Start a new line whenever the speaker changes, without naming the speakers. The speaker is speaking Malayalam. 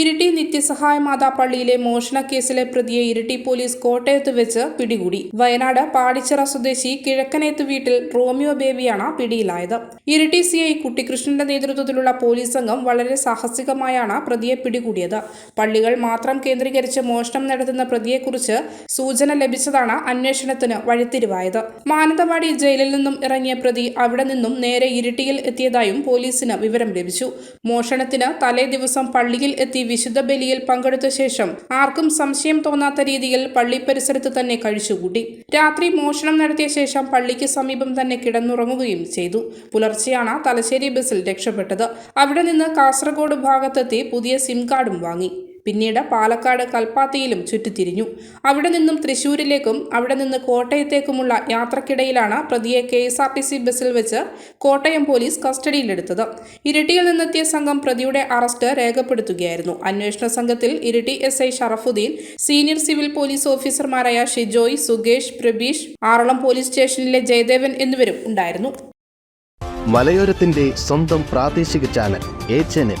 ഇരിട്ടി നിത്യസഹായ മാതാ പള്ളിയിലെ മോഷണക്കേസിലെ പ്രതിയെ ഇരിട്ടി പോലീസ് കോട്ടയത്ത് വെച്ച് പിടികൂടി. വയനാട് പാടിച്ചിറ സ്വദേശി കിഴക്കനേത്ത് വീട്ടിൽ റോമിയോ ബേബിയാണ് പിടിയിലായത്. ഇരിട്ടി സി ഐ കുട്ടികൃഷ്ണന്റെ നേതൃത്വത്തിലുള്ള പോലീസ് സംഘം വളരെ സാഹസികമായാണ് പ്രതിയെ പിടികൂടിയത്. പള്ളികൾ മാത്രം കേന്ദ്രീകരിച്ച് മോഷണം നടത്തുന്ന പ്രതിയെക്കുറിച്ച് സൂചന ലഭിച്ചതാണ് അന്വേഷണത്തിന് വഴിത്തിരിവായത്. മാനന്തവാടി ജയിലിൽ നിന്നും ഇറങ്ങിയ പ്രതി അവിടെ നിന്നും നേരെ ഇരിട്ടിയിൽ എത്തിയതായും പോലീസിന് വിവരം ലഭിച്ചു. മോഷണത്തിന് തലേ ദിവസം പള്ളിയിൽ എത്തി വിശുദ്ധ ബലിയിൽ പങ്കെടുത്ത ശേഷം ആർക്കും സംശയം തോന്നാത്ത രീതിയിൽ പള്ളി പരിസരത്ത് തന്നെ കഴിച്ചുകൂട്ടി. രാത്രി മോഷണം നടത്തിയ ശേഷം പള്ളിക്ക് സമീപം തന്നെ കിടന്നുറങ്ങുകയും ചെയ്തു. പുലർച്ചെയാണ് തലശ്ശേരി ബസ്സിൽ രക്ഷപ്പെട്ടത്. അവിടെ നിന്ന് കാസർഗോഡ് ഭാഗത്തെത്തി പുതിയ സിം കാർഡും വാങ്ങി. പിന്നീട് പാലക്കാട് കൽപ്പാത്തിയിലും ചുറ്റിത്തിരിഞ്ഞു. അവിടെ നിന്നും തൃശൂരിലേക്കും അവിടെ നിന്ന് കോട്ടയത്തേക്കുമുള്ള യാത്രക്കിടയിലാണ് പ്രതിയെ K S R T C ബസ്സിൽ വെച്ച് കോട്ടയം പോലീസ് കസ്റ്റഡിയിലെടുത്തത്. ഇരിട്ടിയിൽ നിന്നെത്തിയ സംഘം പ്രതിയുടെ അറസ്റ്റ് രേഖപ്പെടുത്തുകയായിരുന്നു. അന്വേഷണ സംഘത്തിൽ Iritty S I Sharafuddin senior civil police ഓഫീസർമാരായ ഷിജോയ് സുഗേഷ് പ്രബീഷ് ആറളം പോലീസ് സ്റ്റേഷനിലെ ജയദേവൻ എന്നിവരും ഉണ്ടായിരുന്നു.
മലയോരത്തിന്റെ സ്വന്തം പ്രാദേശിക ചാനൽ ചാനൽ.